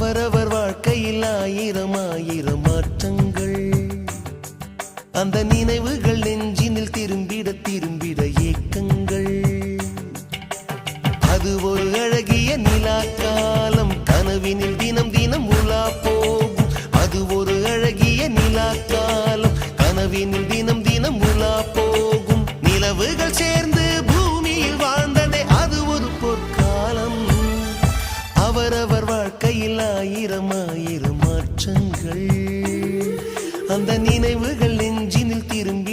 அவரவர் வாழ்க்கையில் ஆயிரம் ஆயிரம் மாற்றங்கள். அந்த நினைவுகள் நெஞ்சினில் திரும்பிட திரும்பிட ஏக்கங்கள். அது ஒரு அழகிய நிலா காலம் கனவினில் தினம் தினம் உலா போகும். அது ஒரு அழகிய நிலா காலம் கனவினில் தினம் தினம் உலா போகும். நிலவுகள் சேர்ந்து பூமியில் வாழ்ந்ததே அது ஒரு பொற்காலம். அவரவர் வாழ்க்கையில் ஆயிரம் ஆயிரம் மாற்றங்கள். அந்த நினைவுகள் நெஞ்சினில் திரும்பி